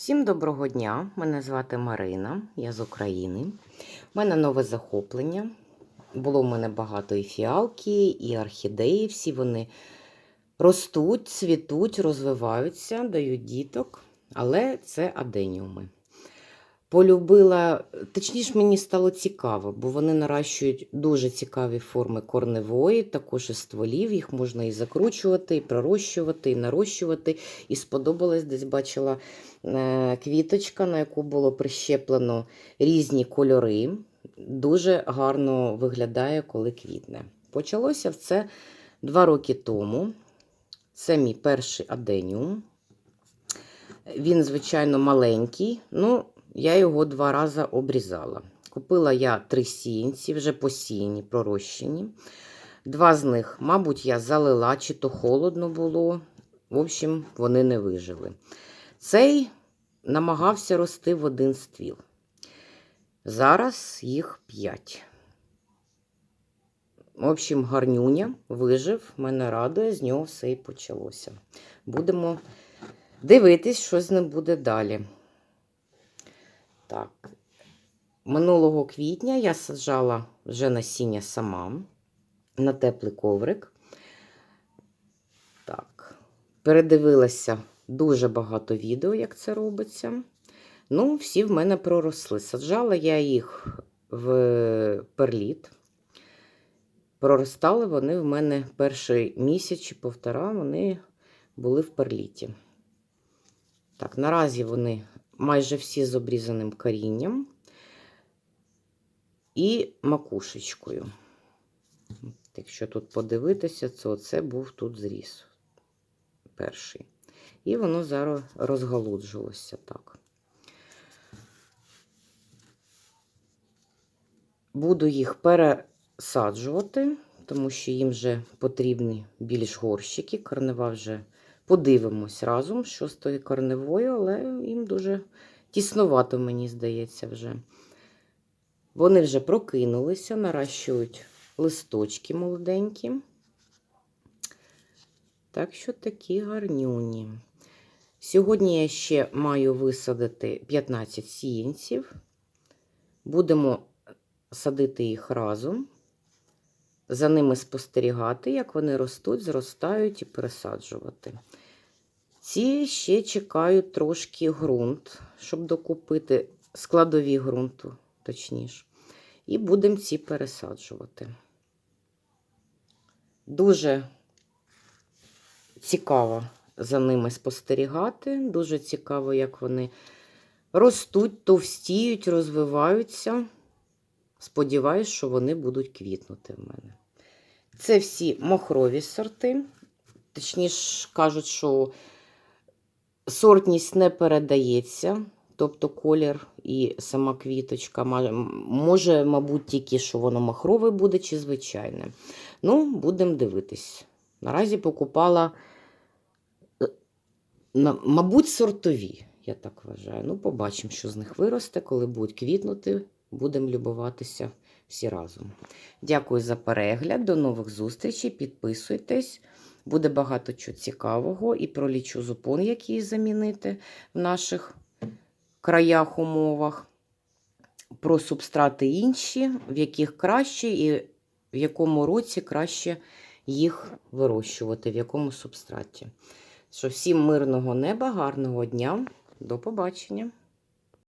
Всім доброго дня! Мене звати Марина, я з України. У мене нове захоплення. Було в мене багато і фіалки, і орхідеї. Всі вони ростуть, цвітуть, розвиваються, дають діток, але це аденіуми. Полюбила, точніше, мені стало цікаво, бо вони наращують дуже цікаві форми корневої, також і стволів. Їх можна і закручувати, і пророщувати, і нарощувати. І сподобалась, десь бачила е, квіточка, на яку було прищеплено різні кольори. Дуже гарно виглядає, коли квітне. Почалося це два роки тому. Це мій перший аденіум. Він, звичайно, маленький. Ну, я його два рази обрізала. Купила я три сіянці, вже посіяні, пророщені. Два з них, мабуть, я залила, чи то холодно було. В общем, вони не вижили. Цей намагався рости в один ствіл. Зараз їх п'ять. В общем, гарнюня вижив, мене радує, з нього все і почалося. Будемо дивитись, що з ним буде далі. Так, минулого квітня я саджала вже насіння сама на теплий коврик. Так, передивилася дуже багато відео, як це робиться. Ну, всі в мене проросли. Саджала я їх в перліт. Проростали вони в мене перший місяць чи півтора, вони були в перліті. Так, наразі вони майже всі з обрізаним корінням і макушечкою. Якщо тут подивитися, то це був тут зріз перший. І воно зараз розгалуджувалося так. Буду їх пересаджувати, тому що їм вже потрібні більш горщики. Корнева вже подивимось разом, що з тою корневою, але їм дуже тіснувато, мені здається, вже. Вони вже прокинулися, наращують листочки молоденькі. Так що такі гарнюні. Сьогодні я ще маю висадити 15 сіянців. Будемо садити їх разом, за ними спостерігати, як вони ростуть, зростають і пересаджувати. Ці ще чекають трошки ґрунт, щоб докупити складові ґрунту, точніше. І будемо ці пересаджувати. Дуже цікаво за ними спостерігати. Дуже цікаво, як вони ростуть, товстіють, розвиваються. Сподіваюсь, що вони будуть квітнути в мене. Це всі мохрові сорти. Точніше, кажуть, що сортність не передається, тобто колір і сама квіточка. Може, мабуть, тільки що воно махрове буде чи звичайне. Ну, будемо дивитись. Наразі покупала, мабуть, сортові, я так вважаю. Ну, побачимо, що з них виросте, коли будуть квітнути. Будемо любуватися всі разом. Дякую за перегляд. До нових зустрічей. Підписуйтесь. Буде багато чого цікавого і про лічозупон, який замінити в наших краях, умовах, про субстрати інші, в яких краще і в якому році краще їх вирощувати, в якому субстраті. Що всім мирного неба, гарного дня. До побачення!